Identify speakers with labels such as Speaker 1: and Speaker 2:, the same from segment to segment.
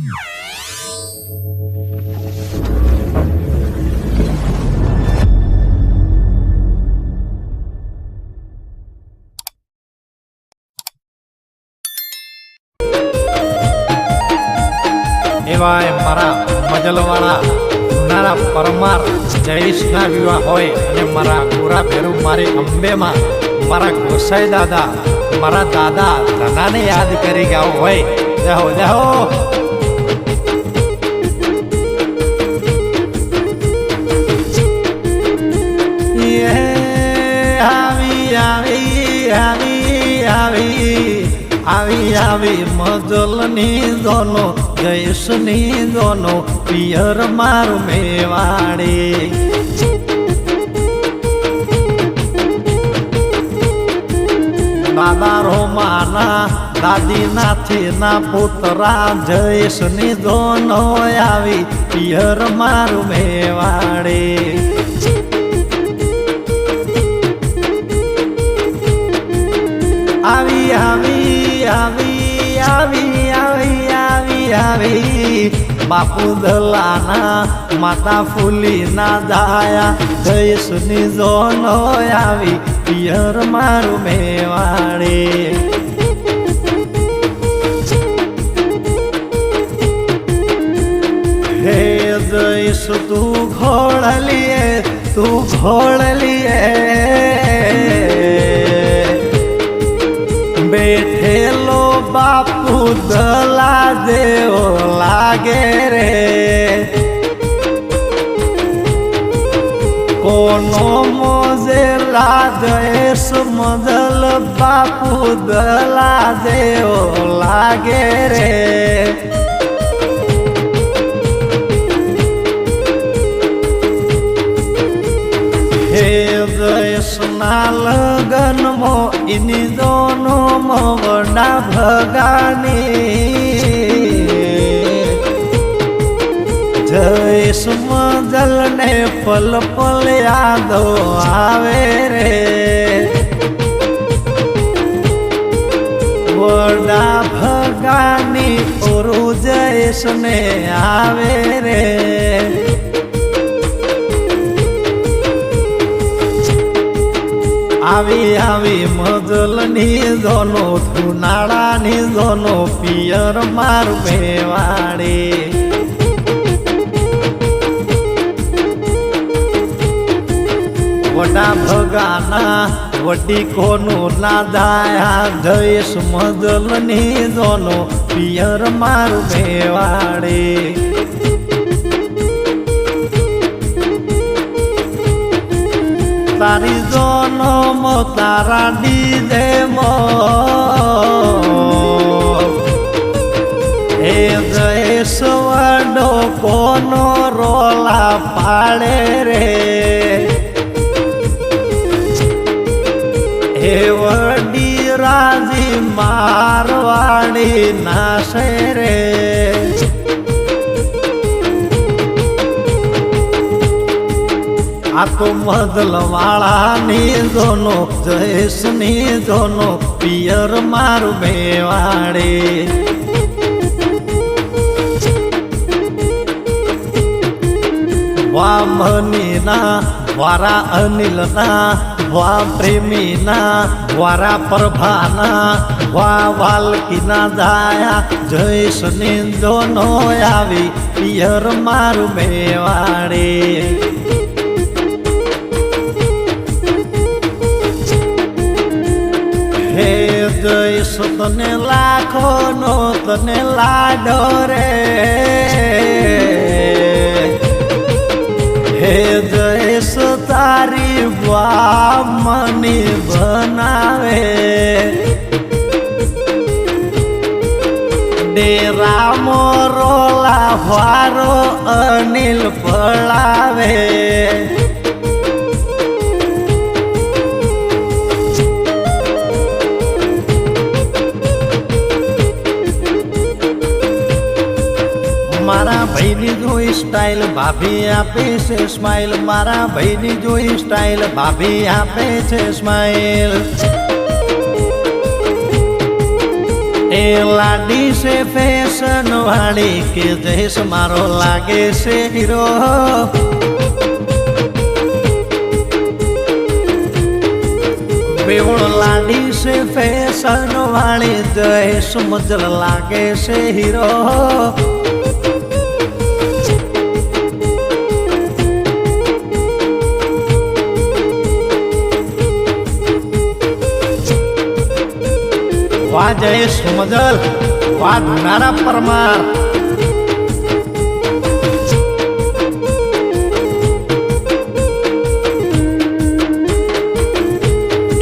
Speaker 1: એવાય મારા મજલવાળા જુનારા પરમાર જયેશના વિવાહ હોય અને મારા ગોરા ભેરુ મારી અંબેમાં મારા ગોસાઈ દાદા, મારા દાદા ધનાને યાદ કરી ગયા હોય. જાઓ જાઓ. આવી આવી મજલની દોનો જયેશની દોનો, પિયર મારું મેવાડી. દાદા રોમાના દાદી નાથી ના પુતરા જયેશની દોનો આવી પિયર મારું મેવાડી. આવી આવી આવી આવી આવી આવી આવી બાપુ દલાના માતા ફૂલીના દાયા જયેશની જોનો આવી પિયર મારું મેવાડે હે જયેશ તું ઘોડલીએ તું ઘોડલીએ બેઠેલો બાપુ દલા દેવો લાગે રે. કોનો મોજે રાજેશ મદલ બાપુ દલા દેવો લાગે રે. હે જયેશના લગનમો ઇની દોનો મવડા ભગાની. જયેશ મજલને પલ પલ યાદો આવે રે. વડા ભગાની ઓરુ જયેશને આવે રે. આવી આવી મજલની જોનો, ધુનાળાની જોનો, પિયર માર મેવાડી. વડા ભગાના વડી કોનું ના દાયા જયેશ મજલની જોનો, પિયર માર મેવાડી. તારી જનમ તારા દીદે મો હે જયેશ વડો કોનો રોલા પાડે રે હે વડી રાજી મારવાડી આ તો મદલ વાળાની જોનો, જયેશની જોનો, પિયર મારું મેવાડે. વામનીના, વારા અનિલના, વા પ્રેમીના, વારા પ્રભાના, વા વાલકીના દાયા, જયેશની જોનો આવી, પિયર મારું મેવાડે. જઈશ તને લાખો નો તને લાડો રે. હે જઈશ તારી બામની બનાવે. ડેરા મોરોલા વારો અનિલ પળાવે ભાઈની જોઈ સ્ટાઇલ ભાભી આપે છે સ્માઇલ મારા ભાઈની જોઈ સ્ટાઇલ ભાભી આપે છે સ્માઇલ એ લાડી છે ફેશન વાળી કે જઈશ મારો લાગે છે હીરો. બેવણ લાડી છે ફેશન વાળી જઈશ મજલ લાગે છે હીરો. વાહ જયેશ મજલ વા ધુનારા પરમાર.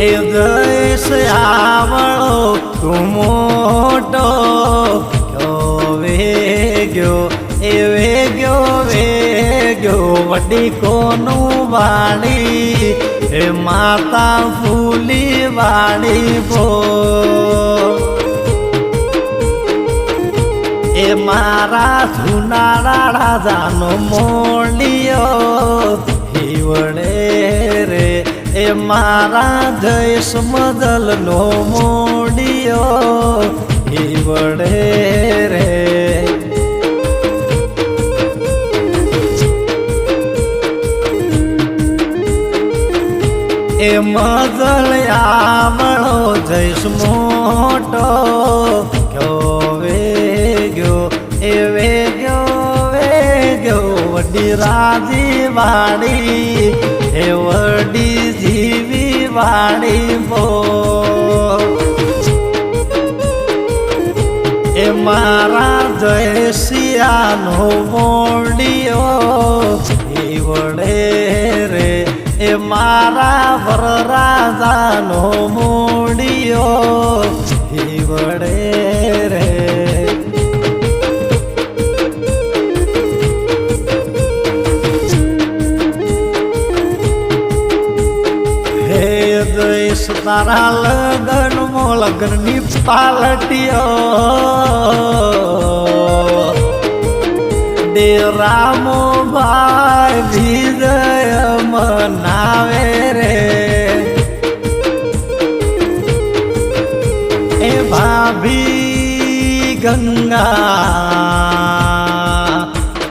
Speaker 1: એ જયેશ આવળો તું મોટો વેગ્યો? એ વડી કોનું વાણી? હે માતા ફૂલી વાણી ભો એ મારા જુનારા રાજાનો મોણિયો હિવડે રે. એ મારા જયેશ મદલનો મોડિયો હિવડે રે. એ મદલ આવળો જઈશ મોટો. કયો વેગ્યો, એ વે ગયો વડી રાજી વાડી, એ વડી જીવી વાડી બો. એ મારા જયસિયાનો મોડિયો એ વડે રે એ મારા વરરાજાનો મૂડિયો એ વડે રે. હે દેશ તારા લગન મો લગનની પાલટીઓ ડેરામો ભાઈ વિજય મનાવે રે. એ ભાભી ગંગા,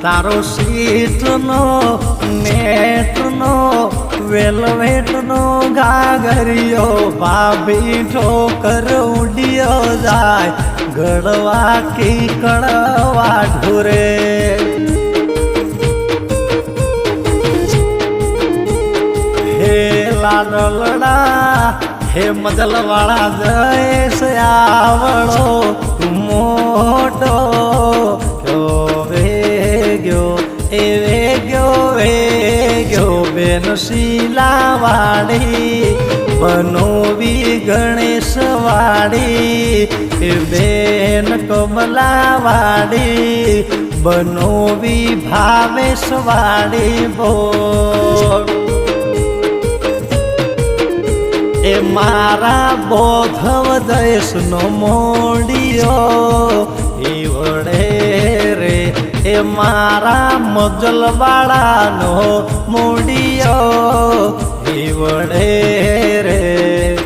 Speaker 1: તારો સીટનો, નેટનો, વેલવેટનો ઘાઘરિયો ભાભી ઠોકર ઉડ્યો જાય ગળવા કી કળવા ઢોરે. લાડલડા હે મદલવાળા જયેશ આવળો મોટો. કયો વેગ્યો, એ વેગ્યો વેગ્યો બેન શીલાવાડી, બનોવી ગણેશ વાડી એ બેન કમલાવાડી, બનોવી ભાવેશ વાડી બોલ. એ મારા બોધવ દેશનો મોડિયો. એ વડે રે, એ મારા મજલવાળાનો મોડિયો. એ વડે રે.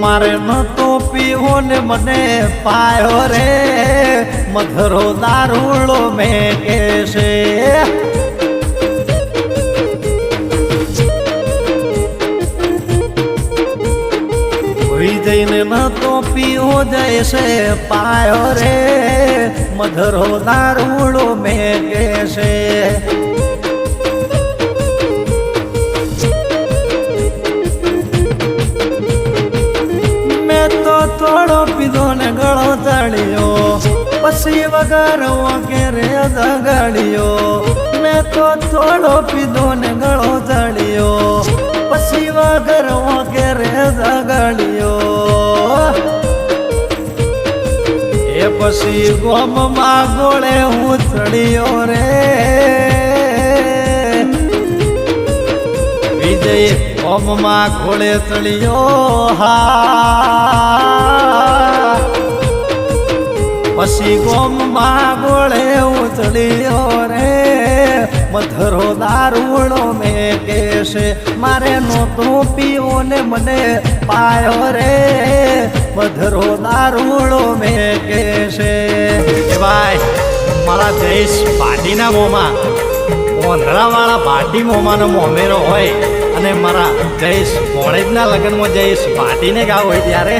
Speaker 1: મારે નતો પીવો ને મને પાયો રે. મધરો દારૂળો મેં કેશે વિજયને નતો પીવો જઈશે પાયો રે. મધરો દારૂળો મેં કેશે પછી વગર વગેરે દગાડ્યો મેં તો થોડો પીધો ને ગળો તળ્યો પછી વગર વગેરે દગાડ્યો એ પછી ગોમમાં ગોળે હું ચડ્યો રે વિજય ઓમમાં ઘોડે ચડ્યો હા પછી ગોમમાં ગોળે ઉતળ્યો રે. મધરો દારૂણો મેં કેશે મારે નહોતું પીવો ને મને પાયો રે. મધરો દારૂણો મેં કેશે ભાઈ, મારા જયેશ પાટીના મોમાં. ઓંધળાવાળા પાટી મોમાનો મોમેરો હોય. અને મારા જયેશ કોળેજના લગ્નમાં જયેશ પાટીને ગાવ હોય ત્યારે.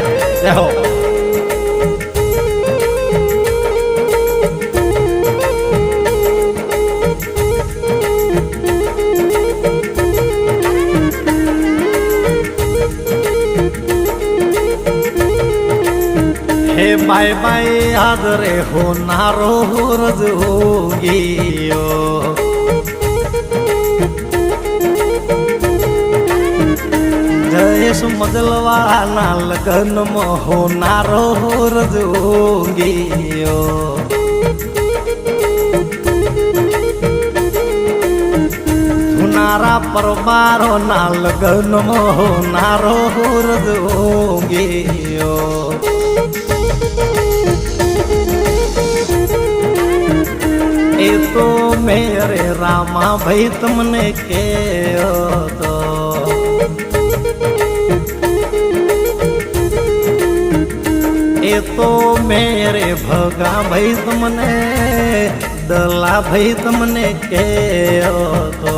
Speaker 1: બાય બાય આદરે હોનારો રજ હોગીયો. જયેશ મદલવાળાના લગ્નમાં હોનારો રજ હોગીયો. સુનારા પરમારો ના લગ્નમાં હોનારો રજ હોગીયો. એ તો મેરે રામા ભાઈ તમને કે તો. એ તો મેરે ભગા ભાઈ તમને, દલા ભાઈ તમને કે તો.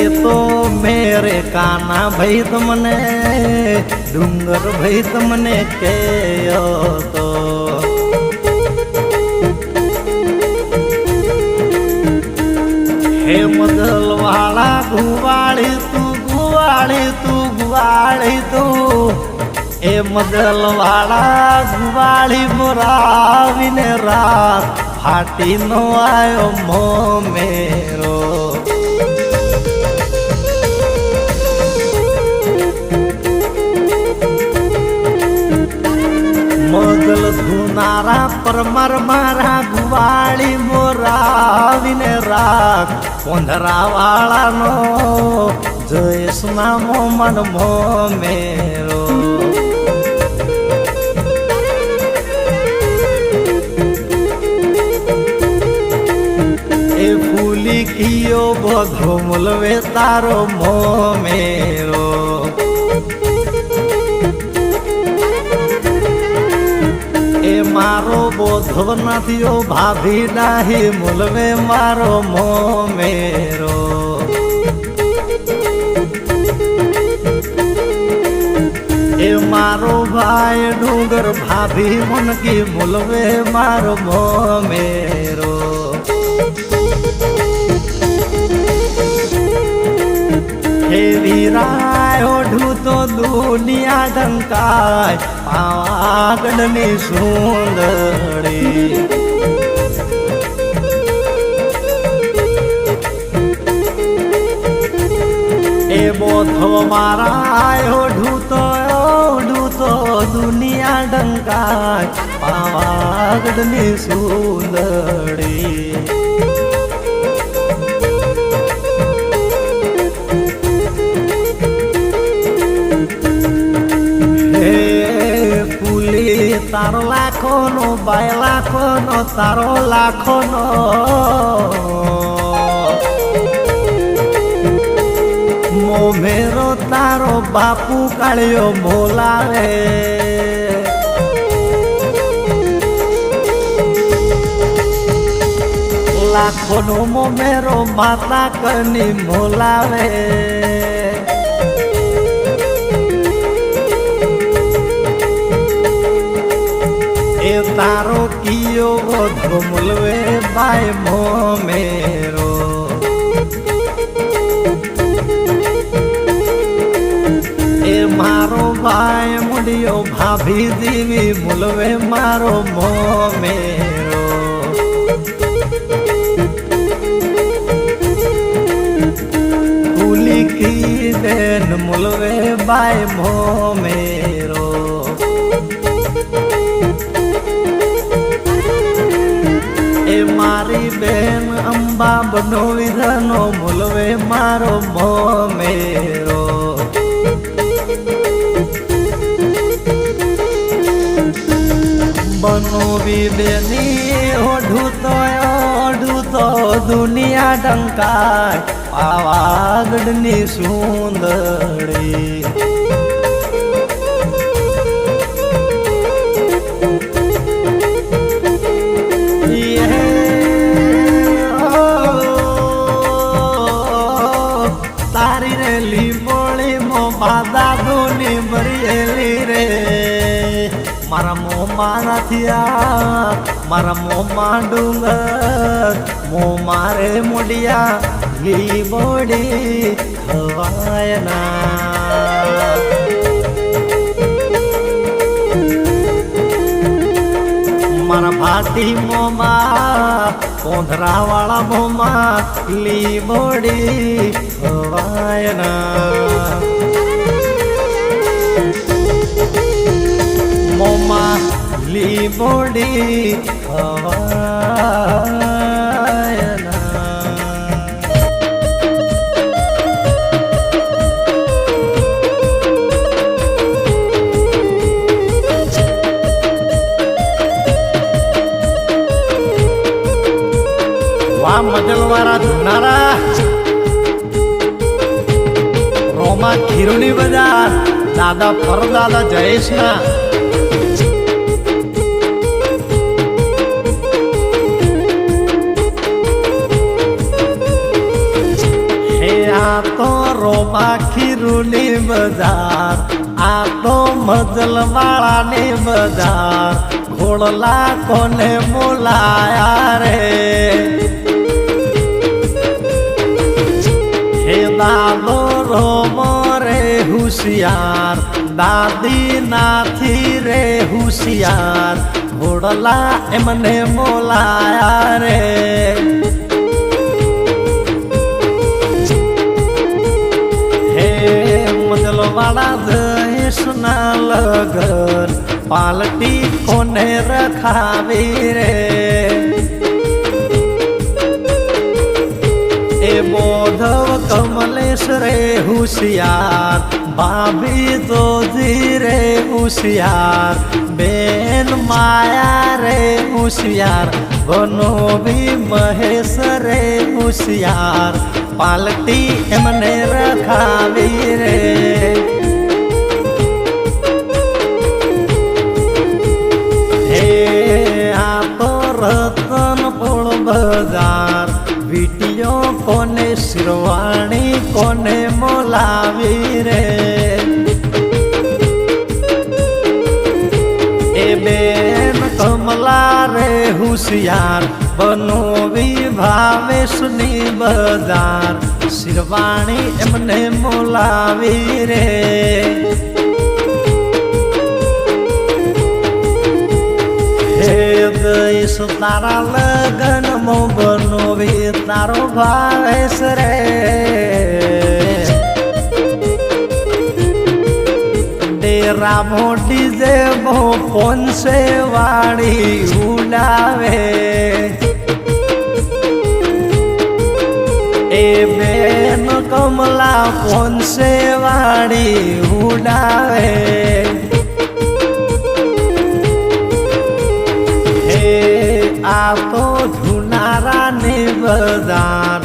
Speaker 1: એ તો મેરે કાના ભાઈ તમને ડુંગર ભાઈ તમને કે તો. હે મદલ વાળા ગુવાળી તું ગુવાળી તું ગુવાળી તું. એ મદલ વાળા ગુવાળી મોરાવીને રાત ફાટી નો આવ્યો મો. ધુનારા પરમાર મારા ગુવાળી મોરાવીને રાખ. પોંધરા વાળાનો જયેશ નામો મન મો મેરો ફૂલી કિયો બધો મુલવે તારો મો મેરો. મારો બોધો નથી ઓ ભાભી નાહી મુલવે મારો મો મેરો એ મારો ભાઈ ડુંગર ભાભી મનકી મુલવે મારો મો મેરો હે વીરાય ઓઢું તો દુનિયા ઢંકાય પાવાગઢની સુંદરી. એ બોધો મારા ઢૂતો ઢૂતો દુનિયા ડંકાય પાવાગઢની સુંદરી. તારો લાખો નો બાય લાખો નો તારો લાખો નો મોમેરો તારો બાપુ કાળ્યો બોલાવે. લાખો નો મોમેરો માતા કરની મોલાવે એ તારો કિયો વધો મુલવે બાય મો મેરો એ મારો ભાઈ મુડિયો ભાભી દીવી મુલવે મારો મો મેરો ફૂલી કી મેરો બેન અંબા બનો વિધાનો ભૂલવે મારો મો મેરો બનો
Speaker 2: ઈ બેની ઓઢું તો ઓઢું તો દુનિયા ડંકાય પાવાગઢની સુંદરી. નથી આ મારા મોમાં ડુંગર મો મારે મોડિયા લીંબોળી ખવાયના મારા ભાટી મોમાં કોંધરા વાળા મોમાં લીંબોડી ખવાયના ખવાયના
Speaker 1: વાહ મજલવાળા ધુનારા રોમા ખીરુની બજાર દાદા પરદાદા જયેશના
Speaker 2: રોમા રૂની બજાર. આ તો મજલવાળાની બજાર. ઘોડલા કોને બોલાયા રે. હે દાદો રોમો રે હોશિયાર. દાદી નાથી રે હોશિયાર. ઘોડલા એમને બોલાયા રે. મજલવાડા દેશના લગન પાલટી કોને રખાવી રે? એ બોધવ કમલેશ રે હુશિયાર, ભાભી તો ધીરે હુશિયાર, બેન માયા રે હુશિયાર બનો બી મહેશ રે હુશિયાર પાલટી એમને રખાવી રે. હે, આ તો રતનપુર બજાર. વીટીઓ કોને શિરવાણી, કોને મોલાવી રે. એ બેન કમલા રે, હુશિયાર બનો વિભાવેશની બજાર. શિરવાણી એમને મોલાવી રે. દઈશ તારા લગન મો બનો તારો ભાવેશ રે. ડેરા મોટી જે બહુ પોનસે વાળી ઉડાવે. એ બેન કમલા પોનસે વાળી ઉડાવે. હે, આ તો ધુનારાની બજાર,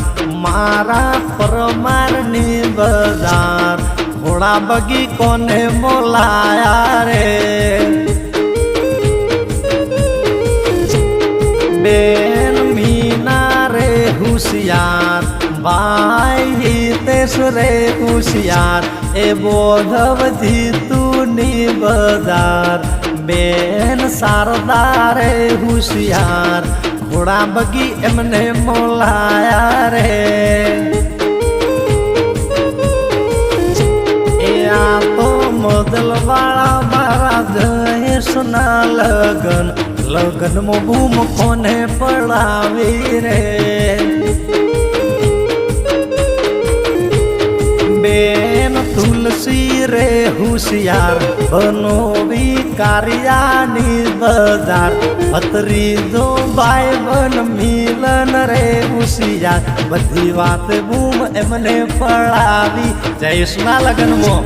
Speaker 2: મારા પરમારની બજાર. ઘોડા બગી કોને બોલાયા રે? બેન મીના રે હુશિયાર, ભાઈ હિતેશ રે હુશિયાર, એ બોધવજી તુની બજાર બેન શારદા રે હુશિયાર, ઘોડા બગી એમને મોલાયા રે. મોદલવાળા મારા જયેશના લગન. લગનમાં બૂમ કોને પડાવી રે? બેન તુલસી રે હુશિયાર બનો કારિયાની બજાર. અતરી દો ભાઈ બન મિલન રે હુશિયાર. બધી વાત બૂમ એમને પડાવી. જયેશના લગ્નમાં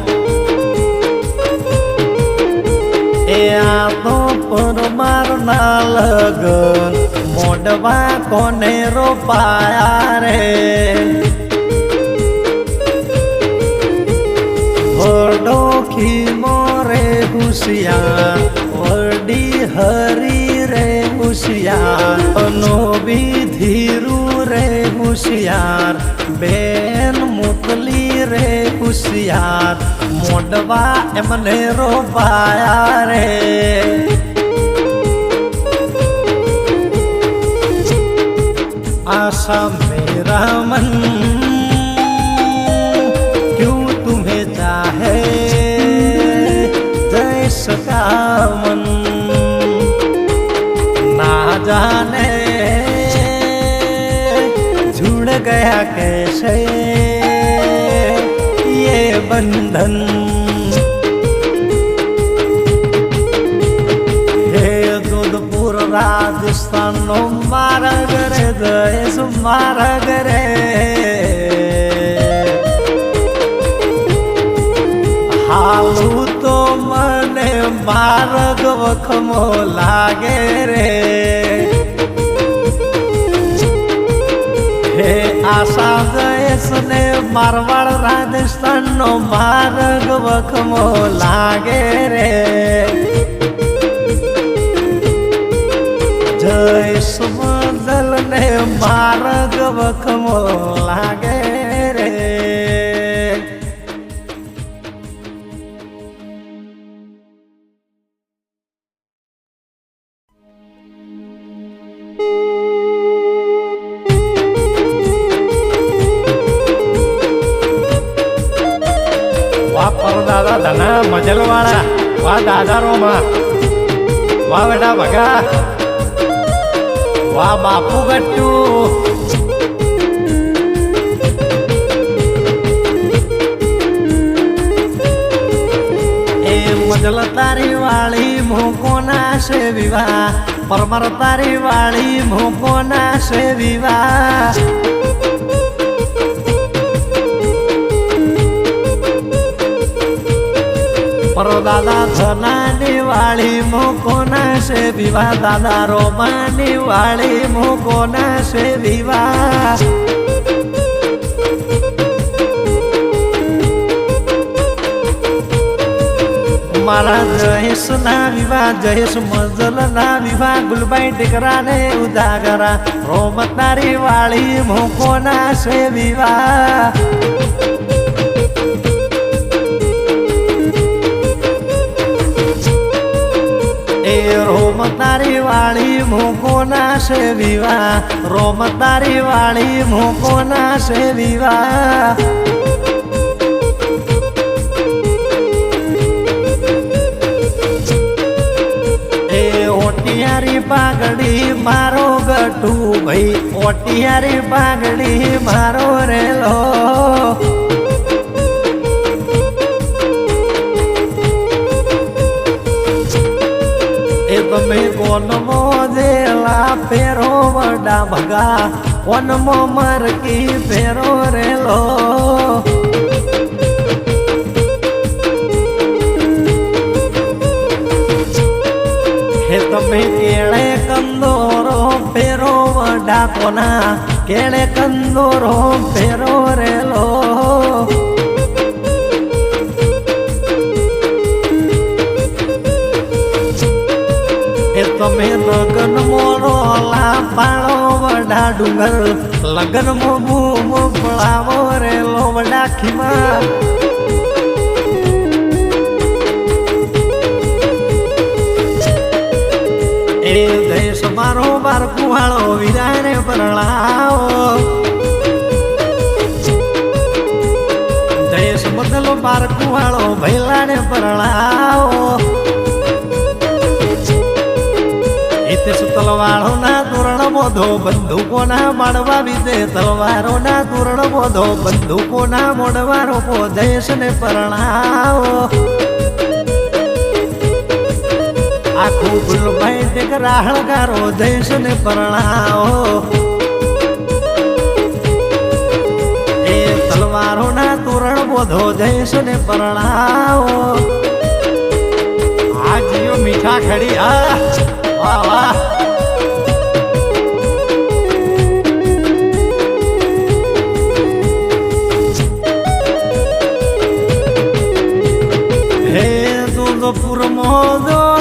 Speaker 2: એ આ તો પરમારના લગન મોડવા કોને રોપાયા રે? વડો ખીમો રે ઘુસિયા વડી હરી રે અનો ધીરું રે હોશિયાર, બેન મોકલી રે હોશિયાર, મોડવા એમને રોપાયા રે. આશા મેરા મન, ક્યું તુમ્હે ચાહે? જય સકા મન. છે એ બંધન. હે દૂધપુર રાજસ્થાનનો મારા ઘરે દહેશ મારા ઘરે હાલું તો મને મારા વખમો લાગે રે. મારવાડ રાજસ્થાન નો માર્ગ વખમો લાગે રે. જય સુમંદલ ને માર્ગ વખમો લાગે
Speaker 1: વાહ દાદા રોમા વાહ બેટા ભગા. વાહ બાપુ ગટ્ટુ.
Speaker 2: મજલ તારી વાળી મોકો ના છે વિવાહ. પરમર તારી વાળી મોકો ના છે વિવાહ. પર દાદા ધનાની વાળી મૂકો ના છે વિવાહ. દાદા રોમાની વાળી મૂકો ના છે વિવાહ. મારા જયેશ ના વિવાહ, જયેશ મજલ ના વિવાહ. ગુલબાઈ ટેકરા ને ઉદાગરા રોમત તારી વાળી મૂકો ના છે વિવાહ. રોમ તારી વાળી મૂકો ના છે વિવા રોમ વાળી મૂકો ના છે વિવા ઓટિયારી પાઘડી મારો ગટુ ભાઈ. ઓટિયારી પાઘડી મારો રેલો. કોનમો જેલા ફેરો વડા ભગા કોનમો મરકી ફેરો રેલો. હે તમે કેળે કંદોરો ફેરો વડા કોના, કેળે કંદોરો ફેરો રેલો. તમે લગન મોરો પાળો વડા ડુંગર, લગન મો બૂમ પડાવો રે લોવડા ખીમા. એ દેશ મારો બાર કુવાળો વિરાને પરણાવો. દેશ બદલો બાર કુવાળો ભૈલાને પરણાવો. હિતેશ તલવારો ના તોરણ મોધો બંદૂકોના માળવા વિદે તલવારો ના તોરણ મોધો બંદૂકોના મોડવારો પો જયેશ ને પરણાવો. આખું ગુલભાઈ ટેક રાહણકારો જયેશ ને પરણાવો. એ તલવારો ના તોરણ બોધો જયેશ ને પરણાવો.
Speaker 1: આ જીઓ મીઠા ખડી, આ
Speaker 2: હે દુધપુર મોદો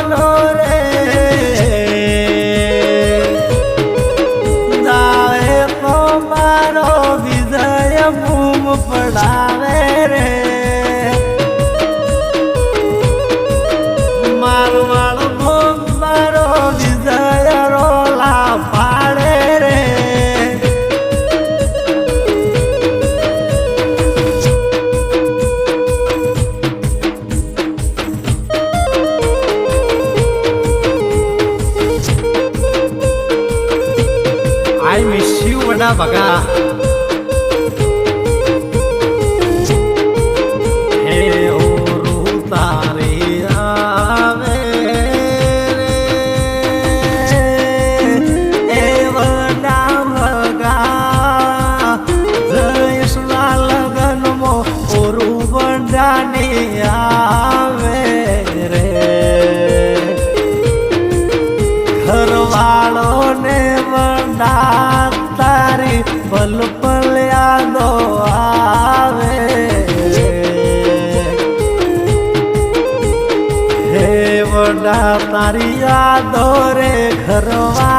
Speaker 2: તારી યાદો રે ઘરવાળો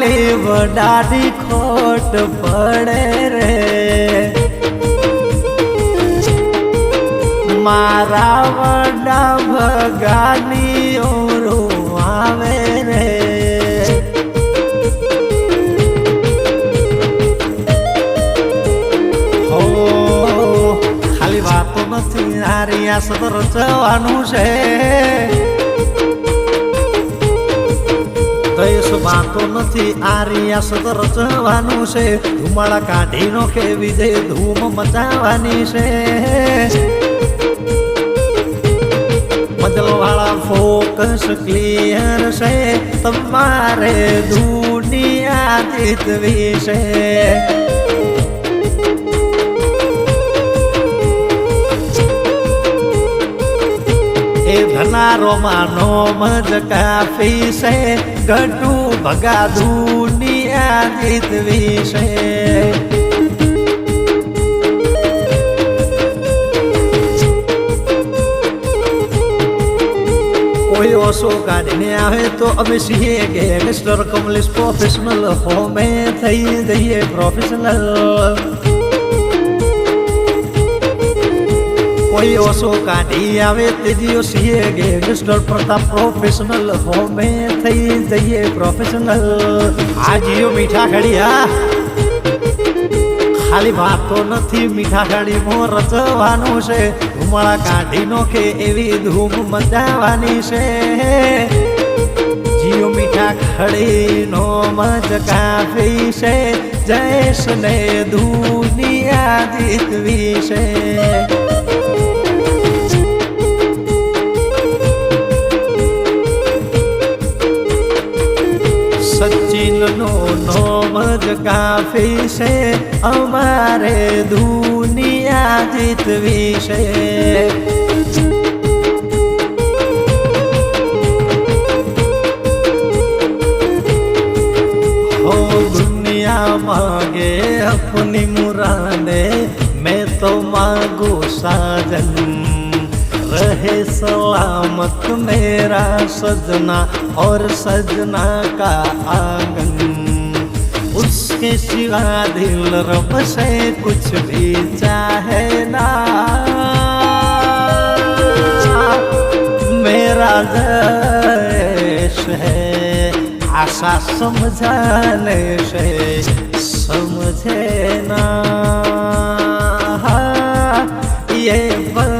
Speaker 2: ખાલી વડાની ખોટ પડે રે. મારા વડા ભગાની ઓરું આવે રે. ખાલી વાતો નથી નારી આ સદર રચવાનું છે. વાતો નથી આરિયા રિયા સદર રચવાનું છે. ધુમાડા કાઢીનો કે વિજય, ધૂમ મચાવવાની છે. મજલવાળા ફોકસ ક્લિયર છે. તમારે દુનિયા જીતવી છે. એ ધનારો માનો મજ કાફી છે. ગટુ ભગા દુનિયા જીતવી છે કોઈ ઓછો કાઢીને આવે તો અમે છીએ કે મિસ્ટર કમલેશ પ્રોફેશનલ હોમે થઈ જઈએ પ્રોફેશનલ કોઈ ઓછો કાઢી આવે તે દિવસીએ છીએ ગેંગસ્ટર પ્રતાપ પ્રોફેશનલ હોમે થઈ જઈએ પ્રોફેશનલ
Speaker 1: આ જીઓ મીઠા ઘડિયા
Speaker 2: ખાલી વાતો નથી, મીઠા ગાડીમાં રચવાનું છે. ધુમાળા કાઢી નોખે એવી ધૂમ મચાવવાની છે. જીઓ મીઠા ખડીનો મજ કાફી છે. જયેશ ને દુનિયા જીતવી છે. સચિનનો નોમ જ કાફી છે અમારે દુનિયા જીતવી છે हो दुनिया मांगे अपनी मुरादे मैं तो मांगू साजन रहे सलामत मेरा सजना और सजना का आँगन। उसके सिवा दिल रब से कुछ भी चाहे ना। मेरा देश है, आशा समझाने से समझे ना। ये बल